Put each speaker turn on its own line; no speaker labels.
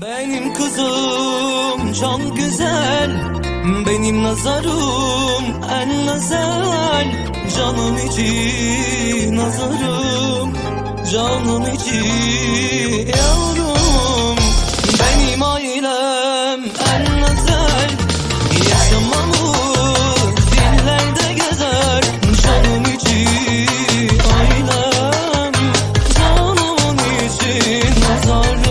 Benim kızım can güzel Benim nazarım en nazel. Canım içi nazarım Canım içi yavrum. Benim ailem en nazel Yaşamamı dillerde gezer. Canım içi ailem Canım içi nazarım.